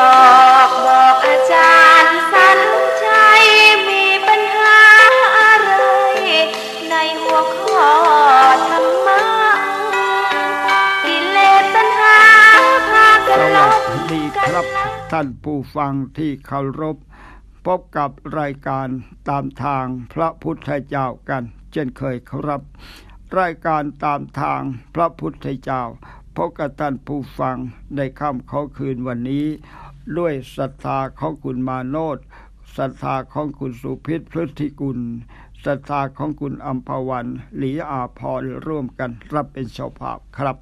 ออกบอกอาจารย์สันชัยมีปัญหาอะไร ในหัวข้อธรรมะกิเลสตัณหาพากันสลวับสดีกัครับ ท่านผู้ฟังที่เคารพ พบกับรายการตามทางพระพุทธเจ้ากัน เช่นเคยครับ รายการตามทางพระพุทธเจ้าพบกับท่านผู้ฟังในค่ำเขาคืนวันนี้ ด้วยศรัทธาของคุณมาโนดศรัทธาของคุณสุพิษพฤติกุลศรัทธาของคุณอัมพวันหลีอาพรร่วมกันรับเป็นเจ้าภาพครับ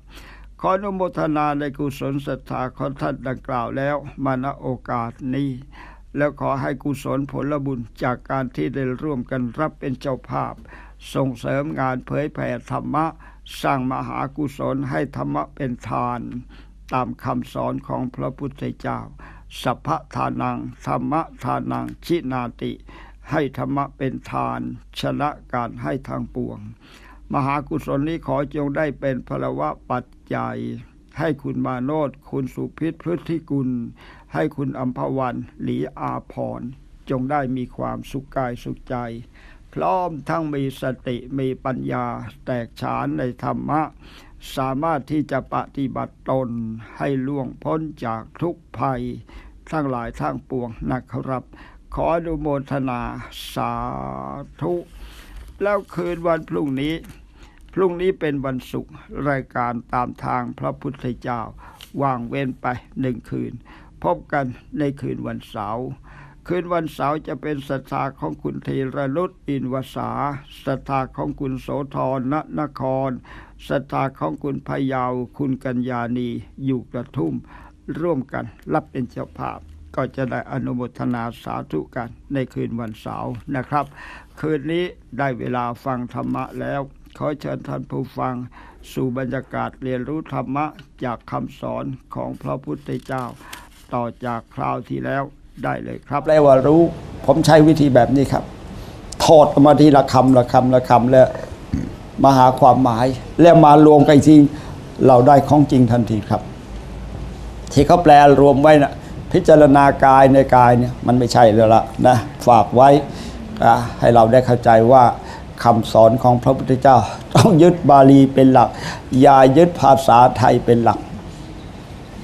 ขออนุโมทนาในกุศลศรัทธาของท่านดังกล่าวแล้วมาณโอกาสนี้ แล้วขอให้กุศลผลบุญจากการที่ได้ร่วมกันรับเป็นเจ้าภาพ ส่งเสริมงานเผยแผ่ธรรมะ สร้างมหากุศลให้ธรรมะเป็นทาน ตามคำสอนของพระพุทธเจ้า สัพพทานังธรรมทานังชินาติ ให้ธรรมะเป็นทาน ชนะการให้ทางปวง มหากุศลนี้ขอจงได้เป็นพลวะปัจจัย ให้คุณมาโนดคุณสุพิษพฤติกุล ให้คุณอัมพวันหลีอาพรจงได้มีความสุขกายสุขใจ พร้อมทั้งมีสติมีปัญญาแตกฉานในธรรมะ สามารถที่จะปฏิบัติตนให้ล่วงพ้นจากทุกภัย ทั้งหลายทั้งปวงนะครับ ขออนุโมทนาสาธุ แล้วคืนวันพรุ่งนี้ พรุ่งนี้เป็นวันศุกร์รายการตามทางพระพุทธเจ้าว่างเว้นไปหนึ่งคืน พบกันในคืนวันเสาร์ คืนวันเสาร์จะเป็นศรัทธาของคุณธีรนุชอินวสาศรัทธาของคุณโสธรณนครศรัทธาของคุณพยาว คุณกัญญาณีอยู่กระทุ่ม ร่วมกันรับเป็นเจ้าภาพ ก็จะได้อนุโมทนาสาธุกันในคืนวันเสาร์นะครับ คืนนี้ได้เวลาฟังธรรมะแล้ว ขอเชิญท่านผู้ฟัง สู่บรรยากาศเรียนรู้ธรรมะจากคำสอนของพระพุทธเจ้า ต่อจากคราวที่แล้ว ได้เลยครับแปลว่ารู้ ผมใช้วิธีแบบนี้ครับถอดออกมาทีละคำละคำละคำแล้วมาหาความหมาย แล้วมารวมกันอีกทีเราได้ของจริงทันทีครับ ที่เขาแปลรวมไว้นะพิจารณากายในกายเนี่ยมันไม่ใช่แล้วละนะฝากไว้ให้เราได้เข้าใจว่าคำสอนของพระพุทธเจ้า ต้องยึดบาลีเป็นหลัก อย่ายึดภาษาไทยเป็นหลัก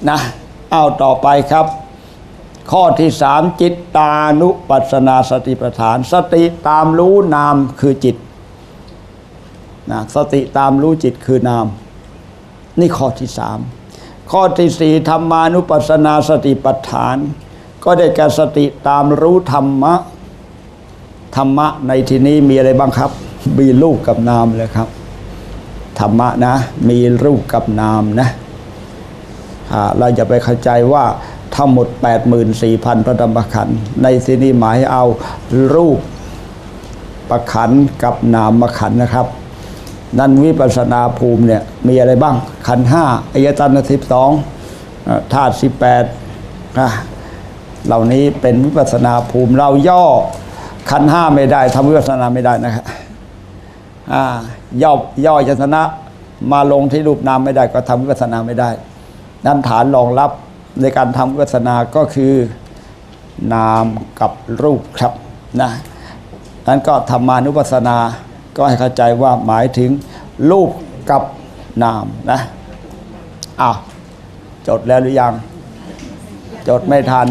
นะเอาต่อไปครับ ข้อที่สามจิตตานุปัสนาสติปัฏฐาน สติตามรู้นามคือจิตนะสติตามรู้จิตคือนาม นี่ข้อที่สามข้อที่สี่ธรรมานุปัสนาสติปัฏฐาน ก็ได้แก่สติตามรู้ธรรมะ ธรรมะในที่นี้มีอะไรบ้างครับมีรูปกับนามเลยครับ ธรรมะนะ มีรูปกับนามนะอ่าเราจะไปเข้าใจว่า ทั้งหมด 84,000 พระธรรมขันธ์ในที่นี้หมายเอารูปประขันกับนามขันนะครับ นั่นวิปัสนาภูมิเนี่ยมีอะไรบ้างขันห้าอายตนะสิบสองธาตุสิบแปดเหล่านี้เป็นวิปัสนาภูมิเราย่อขันห้าไม่ได้ทำวิปัสนาไม่ได้นะครับอาย่อย่อยตนะมาลงที่รูปนามไม่ได้ก็ทำวิปัสสนาไม่ได้ นั้นฐานรองรับ ในการทำวิปัสสนาก็คือนามกับรูปครับนะนั้นก็ธรรมานุปัสสนาก็ให้เข้าใจว่าหมายถึงรูปกับนามนะอ้าวจดแล้วหรือยัง จดไม่ทัน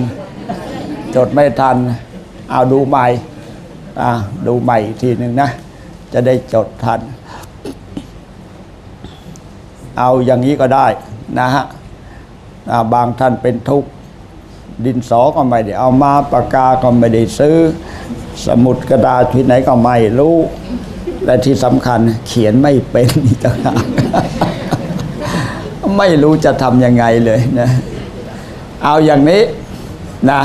จดไม่ทัน เอาดูใหม่อ่าดูใหม่อีกทีหนึ่งนะ จะได้จดทัน เอาอย่างนี้ก็ได้นะฮะ บางท่านเป็นทุกข์ดินสอก็ไม่ได้เอามาปากกาก็ไม่ได้ซื้อ สมุดกระดาษที่ไหนก็ไม่รู้ และที่สำคัญเขียนไม่เป็นอีกต่างหากไม่รู้จะทำยังไงเลยนะเอาอย่างนี้นะ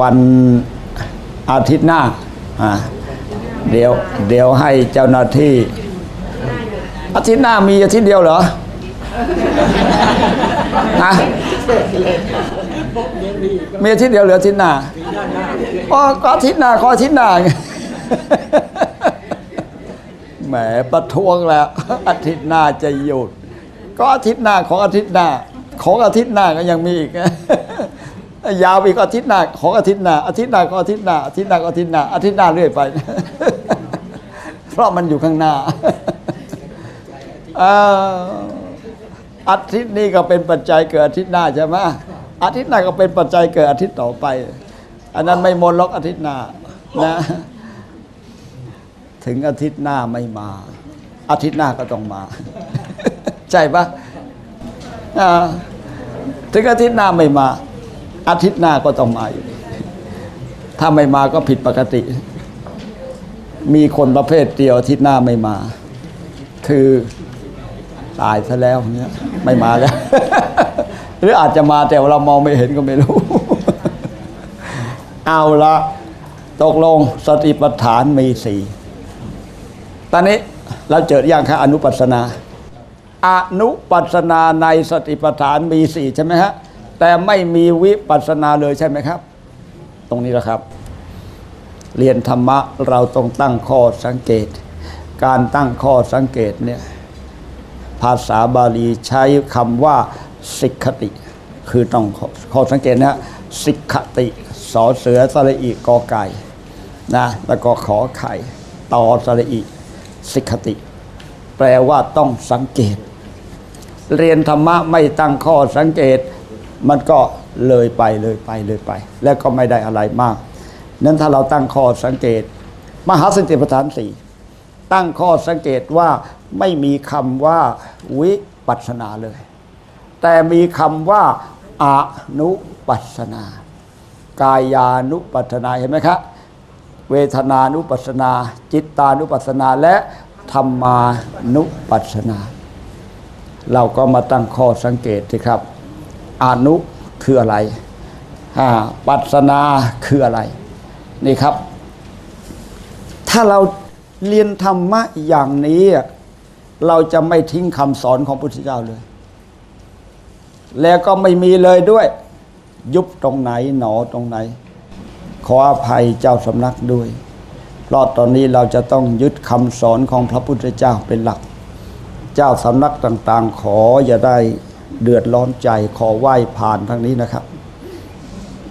วันอาทิตย์หน้าเดี๋ยวเดี๋ยวให้เจ้าหน้าที่อาทิตย์หน้ามีอาทิตย์เดียวเหรอ ฮะมีอาทิตย์เดียวเหรืออาทิตย์หน้าอ๋อก็อาทิตย์หน้าก็อาทิตย์หน้าไงแหมประท้วงแล้ว อาทิตย์หน้าจะหยุด ก็อาทิตย์หน้าของอาทิตย์หน้า ของอาทิตย์หน้าก็ยังมีอีกยาวอีกอาทิตย์หน้าของอาทิตย์หน้าอาทิตย์หน้าก็อาทิตย์หน้าอาทิตย์หน้าก็อาทิตย์หน้าอาทิตย์หน้าเรื่อยไป เพราะมันอยู่ข้างหน้าอ่า อาทิตย์นี้ก็เป็นปัจจัยเกิดอาทิตย์หน้าใช่ไหมอาทิตย์หน้าก็เป็นปัจจัยเกิดอาทิตย์ต่อไป อันนั้นไม่มนล็อกอาทิตย์หน้านะ ถึงอาทิตย์หน้าไม่มา อาทิตย์หน้าก็ต้องมา ใช่ปะถึงอาทิตย์หน้าไม่มา อาทิตย์หน้าก็ต้องมาอยู่ถ้าไม่มาก็ผิดปกติ มีคนประเภทเดียวอาทิตย์หน้าไม่มา คือตายซะแล้วเนี้ย ไม่มาแล้ว หรืออาจจะมาแต่ว่าเรามองไม่เห็นก็ไม่รู้ เอาละตกลงสติปัฏฐานมีสี่ตอนนี้เราเจออย่างค่ะอนุปัสนาอนุปัสนาในสติปัฏฐานมีสี่ใช่ไหมฮะแต่ไม่มีวิปัสนาเลยใช่ไหมครับ ตรงนี้แหละครับ เรียนธรรมะเราต้องตั้งข้อสังเกต การตั้งข้อสังเกตเนี่ย ภาษาบาลีใช้คำว่าสิกขติ คือต้องขอข้อสังเกตนะฮะสิกขติสอเสือสระอีกอไก่นะแล้วก็ขอไข่ต่อสระอีสิกขติ แปลว่าต้องสังเกต เรียนธรรมะไม่ตั้งข้อสังเกต มันก็เลยไปเลยไปเลยไป แล้วก็ไม่ได้อะไรมาก นั้นถ้าเราตั้งข้อสังเกต มหาสติปัฏฐานสี่ตั้งข้อสังเกตว่า ไม่มีคำว่าวิปัสนาเลย แต่มีคำว่าอนุปัสนา กายานุปัสนาเห็นไหมครับเวทนานุปัสนา จิตตานุปัสนาและธรรมานุปัสนา เราก็มาตั้งข้อสังเกตสิครับอนุคืออะไรปัสนาคืออะไร นี่ครับ ถ้าเราเรียนธรรมะอย่างนี้ เราจะไม่ทิ้งคำสอนของพระพุทธเจ้าเลย แล้วก็ไม่มีเลยด้วย ยุบตรงไหนหนอตรงไหน ขออภัยเจ้าสำนักด้วย เพราะตอนนี้เราจะต้องยึดคำสอนของพระพุทธเจ้าเป็นหลัก เจ้าสำนักต่างๆ ขออย่าได้เดือดร้อนใจขอไหว้ผ่านทางนี้นะครับ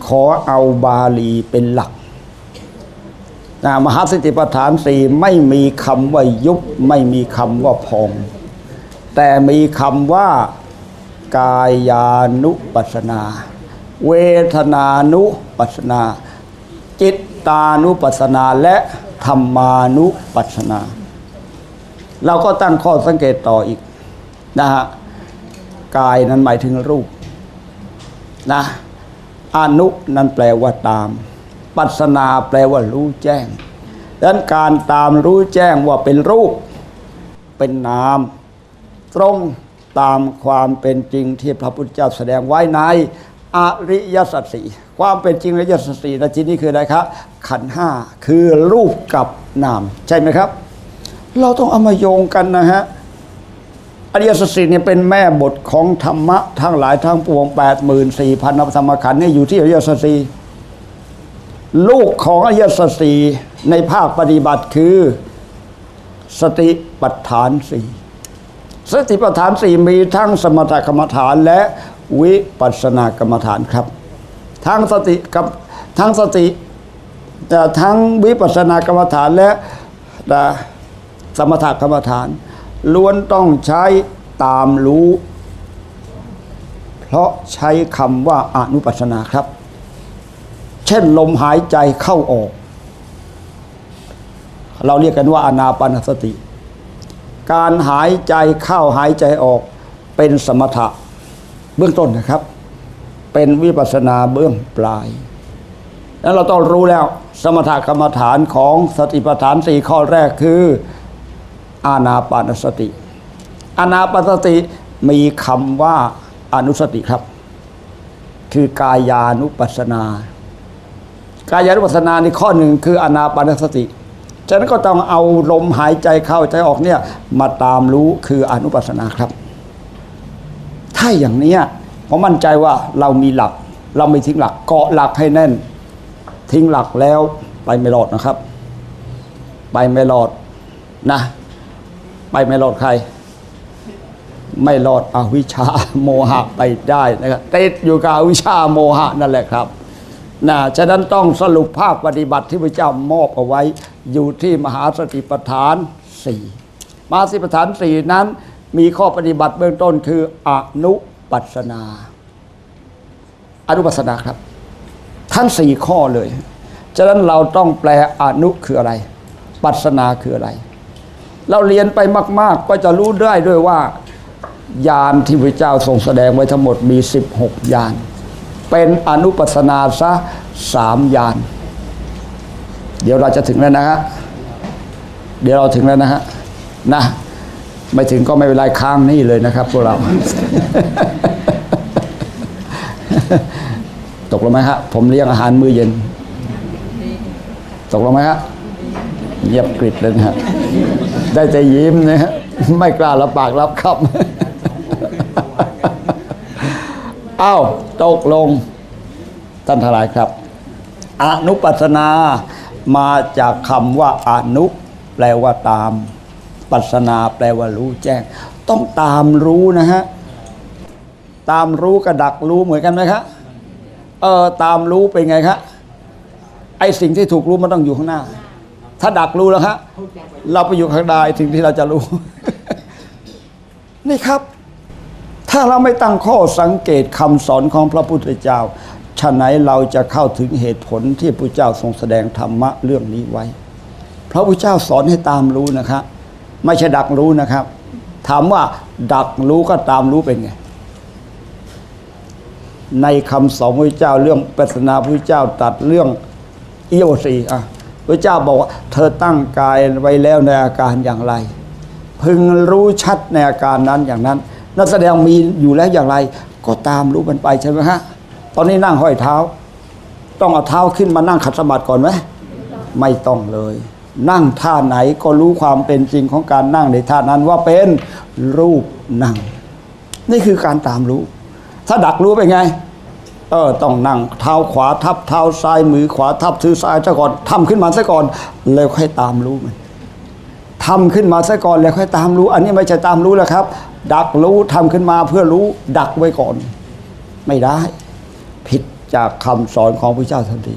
ขอเอาบาลีเป็นหลัก นะมหาสติปัฏฐานสี่ไม่มีคำว่ายุบไม่มีคำว่าพอง แต่มีคำว่ากายานุปัสนา เวทนานุปัสนา จิตตานุปัสนาและธรรมานุปัสนา เราก็ตั้งข้อสังเกตต่ออีกนะฮะกายนั้นหมายถึงรูปนะอนุนั้นแปลว่าตาม ปัสนาแปลว่ารู้แจ้งดังนั้นการตามรู้แจ้งว่าเป็นรูป เป็นนาม ตรงตามความเป็นจริงที่พระพุทธเจ้าแสดงไว้ในอริยสัจสี่ความเป็นจริงอริยสัจสี่ในที่นี้คืออะไรครับขันห้าคือรูปกับนาม ใช่ไหมครับ เราต้องเอามาโยงกันนะฮะอริยสัจสี่เนี่ยเป็นแม่บทของธรรมะทั้งหลายทั้งปวง 84,000นธรรมขันธ์นี่อยู่ที่อริยสัจสี่ ลูกของอริยสัจสีในภาคปฏิบัติคือ สติปัฏฐานสี่สติปัฏฐานสี่มีทั้งสมถกรรมฐานและวิปัสสนากรรมฐานครับ ทั้งสติกับทั้งสติเอ่ทั้งวิปัสสนากรรมฐานและสมถกรรมฐาน ล้วนต้องใช้ตามรู้ เพราะใช้คำว่าอนุปัสสนาครับ ช่น ลมหายใจเข้าออก เราเรียกกันว่าอนาปานสติ การหายใจเข้าหายใจออกเป็นสมถะเบื้องต้นนะครับ เป็นวิปัสสนาเบื้องปลายแล้วเราต้องรู้แล้วสมถกรรมฐานของสติปัฏฐานสี่ข้อแรกคืออานาปานสติ อานาปานสติมีคำว่าอนุสติครับ คือกายานุปัสสนา กายานุปัสสนาในข้อหนึ่งคืออนาปานสติฉะนั้นก็ต้องเอาลมหายใจเข้าใจออกเนี่ยมาตามรู้คืออนุปัสสนาครับ ถ้าอย่างเนี้ยผมมั่นใจว่าเรามีหลัก เราไม่ทิ้งหลักเกาะหลักให้แน่น ทิ้งหลักแล้วไปไม่รอดนะครับ ไปไม่รอดนะ ไปไม่รอดใคร ไม่รอดอวิชาโมหะไปได้นะครับติดอยู่กับอวิชชาโมหะนั่นแหละครับ นะฉะนั้นต้องสรุปภาคปฏิบัติที่พระเจ้ามอบเอาไว้ อยู่ที่มหาสติปัฏฐานสี่มหาสติปัฏฐานสี่นั้น มีข้อปฏิบัติเบื้องต้นคืออนุปัสนา อนุปัสนาครับ ทั้งสี่ข้อเลยฉะนั้นเราต้องแปลอนุคืออะไร ปัสนาคืออะไร เราเรียนไปมาก ๆ ก็จะรู้ได้ด้วยว่ายานที่พระเจ้าทรงแสดงไว้ทั้งหมดมี 16ยาน เป็นอนุปัสนาซะสามยาน เดี๋ยวเราจะถึงแล้วนะฮะ เดี๋ยวเราถึงแล้วนะฮะ นะ ไม่ถึงก็ไม่เป็นไรค้างนี่เลยนะครับพวกเรา ตกลงไหมฮะ ผมเลี้ยงอาหารมื้อเย็น ตกลงไหมฮะเงียบกริบเลยนะฮะ ได้แต่ยิ้มนะฮะ ไม่กล้ารับปากรับคำ เอ้าตกลงท่านทลายครับ อนุปัสนามาจากคำว่าอนุแปลว่าตาม ปัสนาแปลว่ารู้แจ้ง ต้องตามรู้นะฮะ ตามรู้กับดักรู้เหมือนกันไหมครับเออตามรู้เป็นไงครับไอสิ่งที่ถูกรู้มันต้องอยู่ข้างหน้า ถ้าดักรู้แล้วฮะเราไปอยู่ข้างหน้าไอ้สิ่งที่เราจะรู้ นี่ครับ ถ้าเราไม่ตั้งข้อสังเกตคำสอนของพระพุทธเจ้าฉะไหนเราจะเข้าถึงเหตุผลที่พระเจ้าทรงแสดงธรรมะเรื่องนี้ไว้ พระพุทธเจ้าสอนให้ตามรู้นะครับไม่ใช่ดักรู้นะครับ ถามว่าดักรู้ก็ตามรู้เป็นไง ในคำสอนพระเจ้าเรื่องปัสนาพระเจ้าตัดเรื่องอิโยสีอะพระเจ้าบอกว่า เธอตั้งกายไว้แล้วในอาการอย่างไร พึงรู้ชัดในอาการนั้นอย่างนั้น นั่นแสดงมีอยู่แล้วอย่างไร ก็ตามรู้มันไปใช่ไหมฮะตอนนี้นั่งห้อยเท้า ต้องเอาเท้าขึ้นมานั่งขัดสมาธิก่อนไหมไม่ต้องเลย นั่งท่าไหนก็รู้ความเป็นจริงของการนั่งในท่านั้นว่าเป็นรูปนั่ง นี่คือการตามรู้ ถ้าดักรู้เป็นไงเออต้องนั่งเท้าขวาทับเท้าซ้ายมือขวาทับทือซ้ายซะก่อนทำขึ้นมาซะก่อน แล้วค่อยตามรู้มันทำขึ้นมาซะก่อนแล้วค่อยตามรู้ อันนี้ไม่ใช่ตามรู้แล้วครับ ดักรู้ทำขึ้นมาเพื่อรู้ดักไว้ก่อน ไม่ได้ ผิดจากคำสอนของพระเจ้าทันที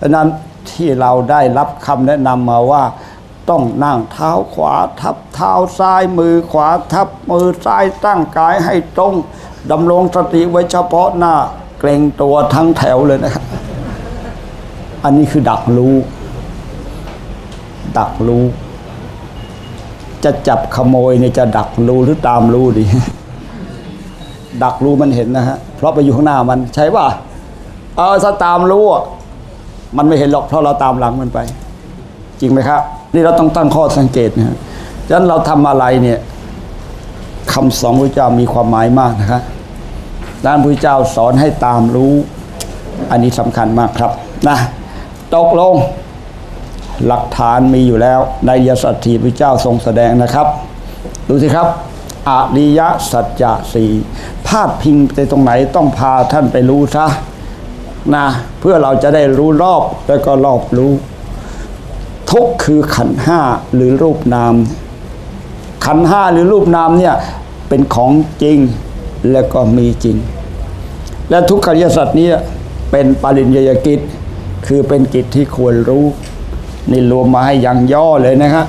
ดังนั้นที่เราได้รับคำแนะนำมาว่า ต้องนั่งเท้าขวาทับเท้าซ้ายมือขวาทับมือซ้ายตั้งกายให้ตรงดำรงสติไว้เฉพาะหน้าเกรงตัวทั้งแถวเลยนะครับอันนี้คือดักรู้ ดักรู้ จะจับขโมยเนี่ยจะดักรู้หรือตามรู้ดี ดักรู้มันเห็นนะฮะเพราะไปอยู่ข้างหน้ามันใช่ป่ะเออถ้าตามรู้มันไม่เห็นหรอกเพราะเราตามหลังมันไป จริงไหมครับ นี่เราต้องตั้งข้อสังเกตนะฮะฉะนั้นเราทำอะไรเนี่ยคำสอนพระเจ้ามีความหมายมากนะครับด้านพระเจ้าสอนให้ตามรู้ อันนี้สำคัญมากครับนะตกลง หลักฐานมีอยู่แล้วในยสัตถีพระเจ้าทรงแสดงนะครับ ดูสิครับอริยสัจจะสี่พาดพิงไปตรงไหนต้องพาท่านไปรู้ซะนะเพื่อเราจะได้รู้รอบแล้วก็รอบรู้ ทุกคือขันห้าหรือรูปนาม ขันห้าหรือรูปนามเนี่ยเป็นของจริงแล้วก็มีจริง และทุกขริยสัจนี้เป็นปริญญากิจ คือเป็นกิจที่ควรรู้ นี่รวมมาให้อย่างย่อเลยนะฮะ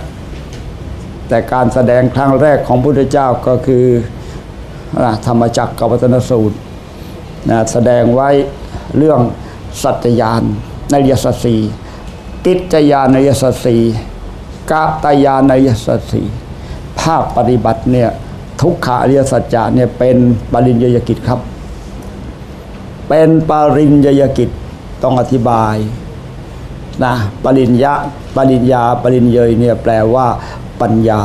แต่การแสดงครั้งแรกของพระพุทธเจ้าก็คือธรรมจักรกับวัตนสูตรนะแสดงไว้เรื่องสัจจยานในยสัสสีกิจยานในยสัสสีกาตยานในยสัสสีภาคปฏิบัติเนี่ยทุกขาอริยสัจจะเนี่ยเป็นปริญญากิจครับ เป็นปริญญากิจต้องอธิบาย นะปริญญาปริญญาปริญเยยเนี่ยแปลว่าปัญญา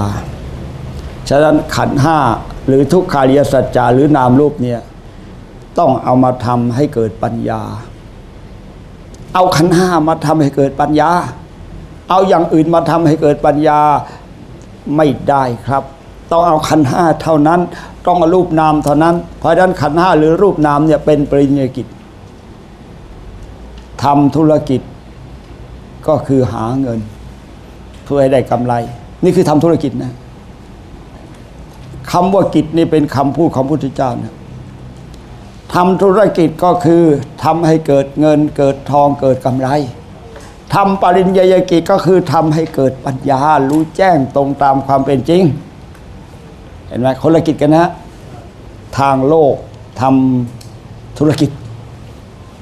ฉะนั้นขันห้าหรือทุกขาริยสัจจาหรือนามรูปเนี่ยต้องเอามาทำให้เกิดปัญญา เอาขันห้ามาทำให้เกิดปัญญา เอาอย่างอื่นมาทำให้เกิดปัญญาไม่ได้ครับ ต้องเอาขันห้าเท่านั้น ต้องเอารูปนามเท่านั้น เพราะฉะนั้นขันห้าหรือรูปนามเนี่ยเป็นปริญญากิจทำธุรกิจ ก็คือหาเงิน เพื่อให้ได้กำไร นี่คือทำธุรกิจนะคำว่ากิจนี่เป็นคำพูดของพุทธเจ้านะทำธุรกิจก็คือทำให้เกิดเงิน เกิดทองเกิดกำไรทำปริญญากิจก็คือทำให้เกิดปัญญารู้แจ้งตรงตามความเป็นจริง เห็นไหมคนละกิจกันนะ ทางโลกทำธุรกิจ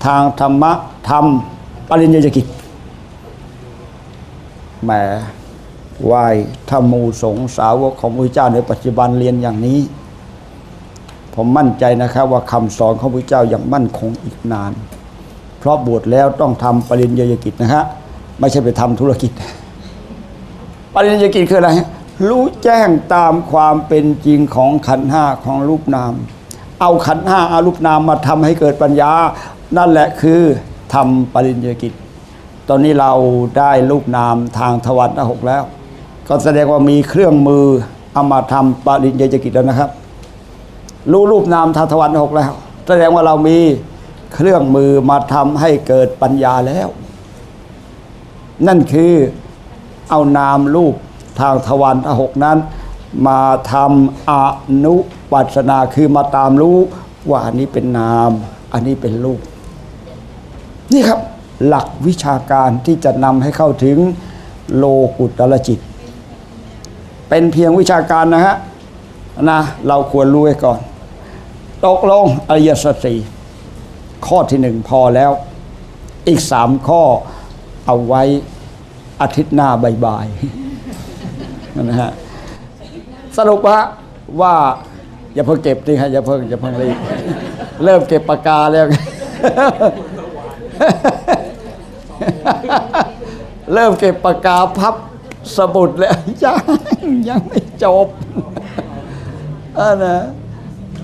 ทางธรรมะทำปริญญากิจ แหมไหวธรรมูสงสาวกของพระเจ้าในปัจจุบันเรียนอย่างนี้ ผมมั่นใจนะครับว่าคำสอนของพระเจ้ายังมั่นคงอีกนาน เพราะบวชแล้วต้องทำปริญญากิจนะฮะไม่ใช่ไปทำธุรกิจ ปริญญากิจคืออะไร รู้แจ้งตามความเป็นจริงของขันห้าของรูปนาม เอาขันห้าอารูปนามมาทำให้เกิดปัญญา นั่นแหละคือทำปริญญากิจ ตอนนี้เราได้รูปนามทางทวันหกแล้ว ก็แสดงว่ามีเครื่องมือเอามาทำปริญญากิจแล้วนะครับ รู้รูปนามทางทวันหกแล้ว แสดงว่าเรามีเครื่องมือมาทำให้เกิดปัญญาแล้ว นั่นคือเอานามรูปทางทวันหกนั้น มาทำอนุปัสนาคือมาตามรู้ว่าอันนี้เป็นนาม อันนี้เป็นรูป นี่ครับ หลักวิชาการที่จะนำให้เข้าถึงโลกุตรจิต เป็นเพียงวิชาการนะฮะนะเราควรรู้ไว้ก่อน ตกลงอริยสัจสี่ข้อที่หนึ่งพอแล้ว อีกสามข้อเอาไว้อาทิตย์หน้าบ่ายๆนะฮะสรุปฮะว่าอย่าเพิ่งเก็บดิฮะอย่าเพิ่งอย่าเพิ่งรีบเริ่มเก็บปากกาแล้ว เริ่มเก็บปากกาพับสมุดแล้วยังยังไม่จบอันนะ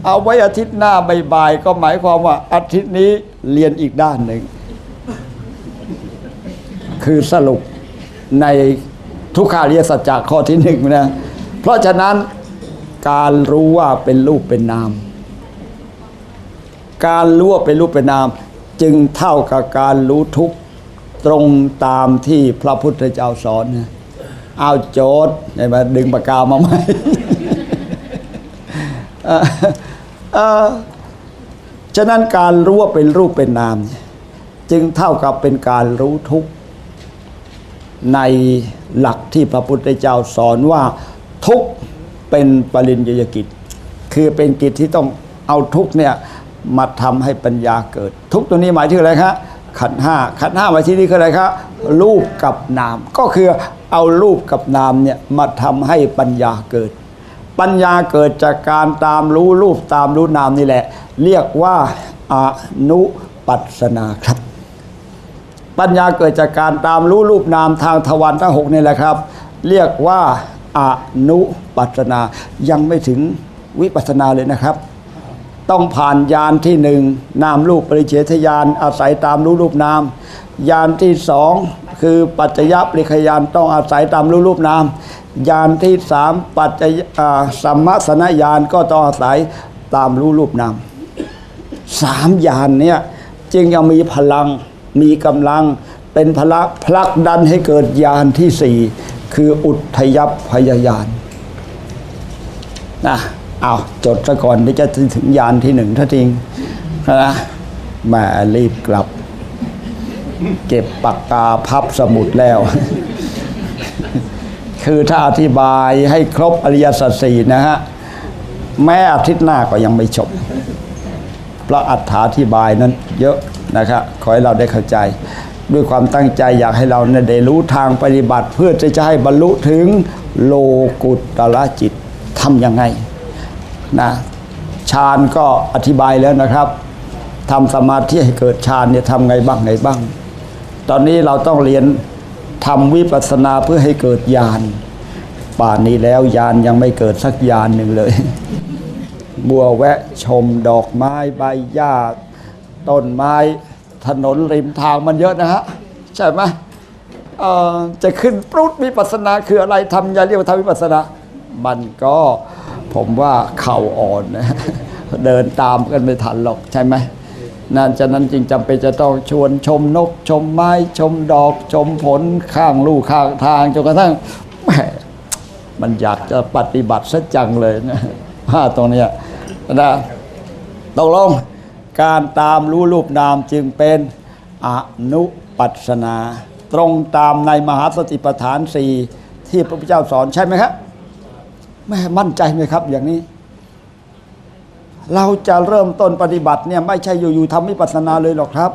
เอาไว้อาทิตย์หน้าบ่ายๆก็หมายความว่า อาทิตย์นี้เรียนอีกด้านหนึ่ง คือสรุปในทุกขาริยสัจจะข้อที่หนึ่งนะ เพราะฉะนั้นการรู้ว่าเป็นรูปเป็นนาม การรู้ว่าเป็นรูปเป็นนาม จึงเท่ากับการรู้ทุกข์ ตรงตามที่พระพุทธเจ้าสอนนะเอาโจทย์เห็นไหมดึงปากกามาไหม่ฉะนั้นการรู้ว่าเป็นรูปเป็นนาม จึงเท่ากับเป็นการรู้ทุกข์ในหลักที่พระพุทธเจ้าสอนว่าทุกข์เป็นปริญญากิจ คือเป็นกิจที่ต้องเอาทุกข์เนี่ยมาทำให้ปัญญาเกิด ทุกตัวนี้หมายถึงอะไรครับ ขันห้าขันห้ามาที่นี่คืออะไรครับรูปกับนาม ก็คือเอารูปกับนามเนี่ยมาทำให้ปัญญาเกิด ปัญญาเกิดจากการตามรู้รูปตามรู้นามนี่แหละ เรียกว่าอนุปัสนาครับ ปัญญาเกิดจากการตามรู้รูปนามทางทวารทั้งหกนี่แหละครับ เรียกว่าอนุปัสนา ยังไม่ถึงวิปัสนาเลยนะครับ ต้องผ่านยานที่หนึ่งนามรูปปริเฉทยานอาศัยตามรู้รูปนามยานที่สองคือปัจจยปริคยานต้องอาศัยตามรู้รูปนามยานที่สามปัจจยอ่าสัมมาสนญาณก็ต้องอาศัยตามรู้รูปนามสามยานเนี่ยจึงยังมีพลังมีกำลังเป็นพละผลักดันให้เกิดยานที่สี่คืออุทยัพพยายานนะ เอาจดซะก่อนที่จะถึงยานที่หนึ่งถ้าจริงนะมารีบกลับ เก็บปากกาพับสมุดแล้ว คือถ้าอธิบายให้ครบอริยสัจสี่นะฮะ แม้อาทิตย์หน้าก็ยังไม่จบเพราะอัถาธิบายนั้นเยอะนะครับขอให้เราได้เข้าใจ ด้วยความตั้งใจอยากให้เราเนี่ยได้รู้ทางปฏิบัติเพื่อจะให้บรรลุถึงโลกุตตรจิตทำยังไง นะฌานก็อธิบายแล้วนะครับทำสมาธิให้เกิดฌานเนี่ยทำไงบ้างไงบ้าง ตอนนี้เราต้องเรียนทำวิปัสสนาเพื่อให้เกิดญาณป่านนี้แล้วญาณยังไม่เกิดสักญาณหนึ่งเลย บัวแวะชมดอกไม้ใบหญ้า ต้นไม้ถนนริมทางมันเยอะนะฮะ ใช่ไหมจะขึ้นปรุดวิปัสสนาคืออะไรทำยาเรียกว่าทำวิปัสสนา มันก็ ผมว่าเข่าอ่อนนะเดินตามกันไม่ทันหรอกใช่ไหมนั่นฉะนั้นจึงจำเป็นจะต้องชวนชมนก ชมไม้ ชมดอก ชมผลข้างลู่ข้างทางจนกระทั่งแหมมันอยากจะปฏิบัติซะจังเลยนะพลาตรงนี้นะตกลงการตามรู้รูปนามจึงเป็นอนุปัสนา ตรงตามในมหาสติปัฏฐานสี่ที่พระพุทธเจ้าสอนใช่ไหมครับ แม่มั่นใจไหมครับ อย่างนี้ เราจะเริ่มต้นปฏิบัติเนี่ยไม่ใช่อยู่ๆทำวิปัสสนาเลยหรอกครับ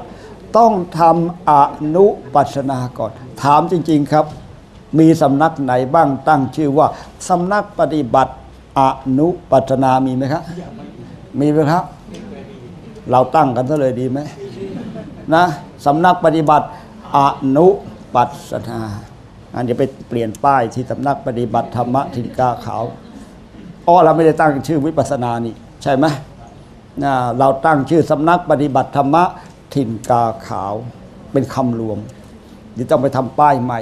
ต้องทำอนุปัสสนาก่อน ถามจริง ๆครับ มีสำนักไหนบ้างตั้งชื่อว่าสำนักปฏิบัติอนุปัสนามีไหมครับ มีไหมครับ เราตั้งกันซะเลยดีไหมนะสำนักปฏิบัติอนุปัสนา อันเดี๋ยวไปเปลี่ยนป้ายที่สำนักปฏิบัติธรรมะทินกาขาวอ๋อเราไม่ได้ตั้งชื่อวิปัสสนานี่ ใช่ไหมเราตั้งชื่อสำนักปฏิบัติธรรมะทินกาขาวเป็นคำรวมเดี๋ยวต้องไปทำป้ายใหม่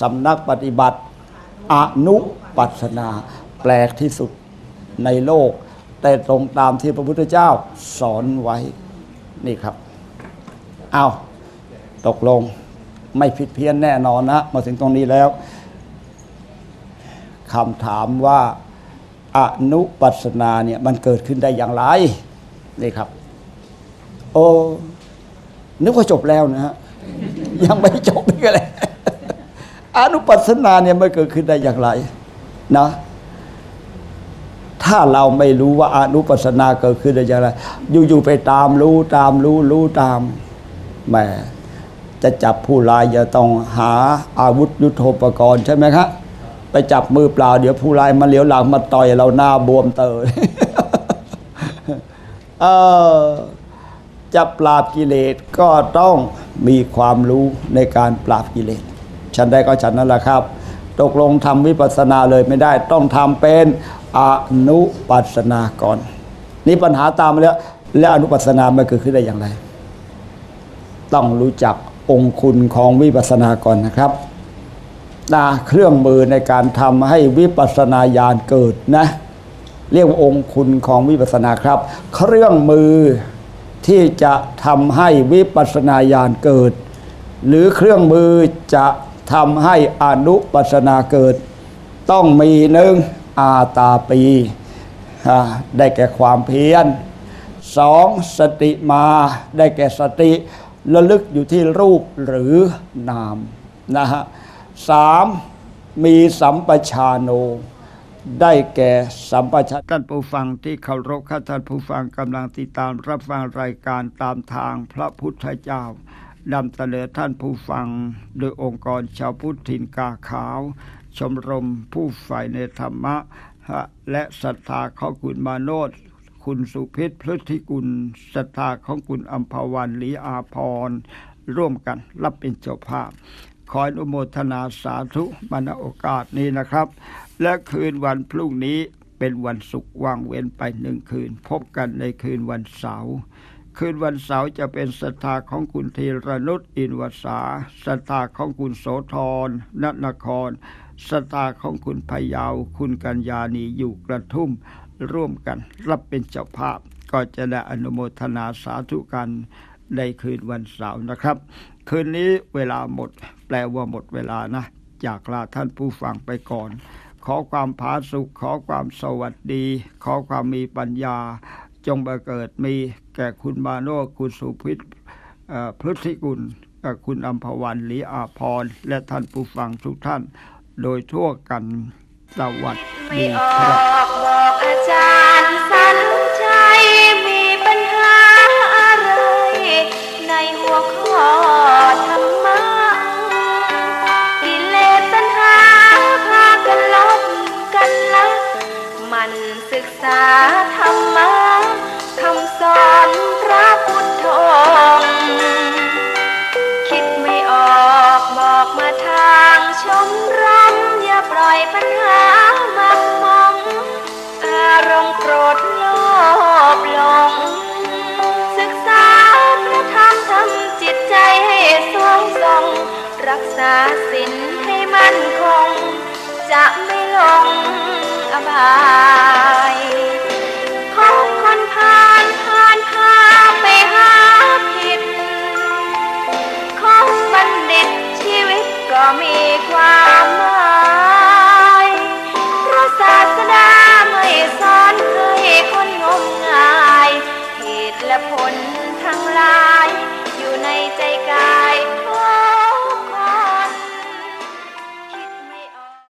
สำนักปฏิบัติอนุปัสสนา แปลกที่สุดในโลก แต่ตรงตามที่พระพุทธเจ้าสอนไว้นี่ครับ เอาตกลง ไม่ผิดเพี้ยนแน่นอนนะ มาถึงตรงนี้แล้วคำถามว่าอนุปัสนาเนี่ยมันเกิดขึ้นได้อย่างไรนี่ครับ โอ้นึกว่าจบแล้วนะฮะยังไม่จบอีกเลยอนุปัสนาเนี่ยมันเกิดขึ้นได้อย่างไรนะ ถ้าเราไม่รู้ว่าอนุปัสสนาเกิดขึ้นได้อย่างไร อยู่ๆไปตามรู้ตามรู้รู้ตามแหม จะจับผู้ร้ายจะต้องหาอาวุธยุทโธปกรณ์ใช่ไหมครับไปจับมือเปล่าเดี๋ยวผู้ร้ายมาเหลียวหลังมาต่อยเราหน้าบวมเตยเออจะปราบกิเลสก็ต้องมีความรู้ในการปราบกิเลสฉันได้ก็ฉันนั่นแหละครับ ตกลงทำวิปัสสนาเลยไม่ได้ต้องทำเป็นอนุปัสสนาก่อน นี่ปัญหาตามมาแล้ว แล้วอนุปัสสนามันเกิดขึ้นได้อย่างไร ต้องรู้จัก องคุณของวิปัสสนาก่อนนะครับนาเครื่องมือในการทำให้วิปัสสนาญาณเกิดนะ เรียกว่าองคุณของวิปัสสนาครับ เครื่องมือที่จะทำให้วิปัสสนาญาณเกิด หรือเครื่องมือจะทำให้อนุปัสสนาเกิด ต้องมีหนึ่งอาตาปี ได้แก่ความเพียรสองสติมาได้แก่สติ ระลึกอยู่ที่รูปหรือนามนะฮะสามมีสัมปชาโน ได้แก่สัมปชัญญะท่านผู้ฟังที่เคารพข้าท่านผู้ฟังกำลังติดตามรับฟังรายการตามทางพระพุทธเจ้านำเสนอท่านผู้ฟัง โดยองค์กรชาวพุทธินกาขาว ชมรมผู้ใฝ่ในธรรมะและศรัทธาของคุณมาโนด คุณสุพิษพฤทธิกุลศรัทธาของคุณอัมพวันลีอาพร ร่วมกันรับเป็นเจ้าภาพ ขออนุโมทนาสาธุมาณโอกาสนี้นะครับ และคืนวันพรุ่งนี้เป็นวันศุกร์ว่างเว้นไปหนึ่งคืน พบกันในคืนวันเสาร์คืนวันเสาร์จะเป็นศรัทธาของคุณธีรนุชอินวสาศรัทธาของคุณโสธรนนครศรัทธาของคุณพยาว คุณกัญญาณีอยู่กระทุ่ม ร่วมกัน รับเป็นเจ้าภาพ ก็จะได้อนุโมทนาสาธุกันในคืนวันเสาร์นะครับ คืนนี้เวลาหมด แปลว่าหมดเวลานะจากลาท่านผู้ฟังไปก่อน ขอความผาสุข ขอความสวัสดี ขอความมีปัญญา จงบังเกิดมีแก่คุณมาโนคุณสุพิษพฤติกุลคุณอัมพวันหลีอาพร และท่านผู้ฟังทุกท่านโดยทั่วกัน สวัสไม่ดีอคอรับกบอกอาจารย์สันใจมีปัญหาอะไร ในหัวข้อธรรมะกิเลสตัณหาพากันลบกันละมันศึกษาธรรมะคำสอนพระพุทธองค์คิดไม่ออกบอกมาทางชมรมอย่าปล่อยปัญหาาสินให้มั่นคง จะไม่ลงอบายพบคนพาลพานพาไปหาผิดคบบัณฑิตชีวิตก็มีความหมาย